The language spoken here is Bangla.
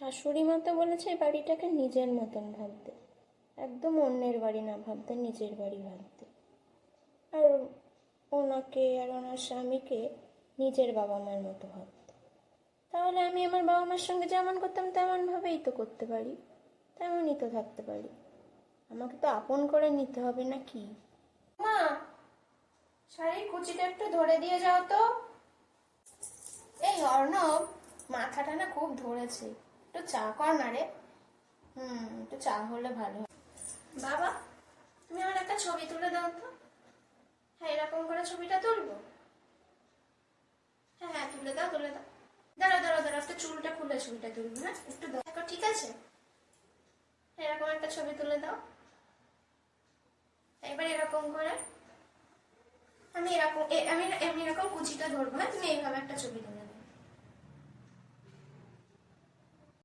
শাশুড়ি মা তো বলেছে এই বাড়িটাকে নিজের মতন ভাবতে। একদম অন্যের বাড়ি না ভাবতে, নিজের বাড়ি ভাবতে। আর ওনাকে আর ওনার স্বামীকে নিজের বাবা মার মতো ভাবতে। তাহলে আমি আমার বাবা মার সঙ্গে যেমন করতাম, তেমনভাবেই তো করতে পারি। তেমনই তো থাকতে পারি। আমাকে তো আপন করে নিতে হবে না কি? মা, শাড়ির কুচিটা একটু ধরে দিয়ে যাও তো। এই অর্ণব, মাথাটা না খুব ধরেছে। একটু চা কর না রে। হুম, একটু চা হলে ভালো হয়। বাবা, তুমি আমার একটা ছবি তুলে দাও তো। হ্যাঁ এরকম করে ছবিটা তুলবো? হ্যাঁ হ্যাঁ তুলে দাও তুলে দাও। দাঁড়াও দাঁড়াও দাঁড়াও, একটু চুলটা খুলে ছবিটা তুলবো হ্যাঁ? একটু দেখো, ঠিক আছে? এরকম একটা ছবি তুলে দাও। এবার এরকম করে আমি এরকম আমি এরকম কুচিটা ধরবো হ্যাঁ? তুমি এইভাবে একটা ছবি তুলে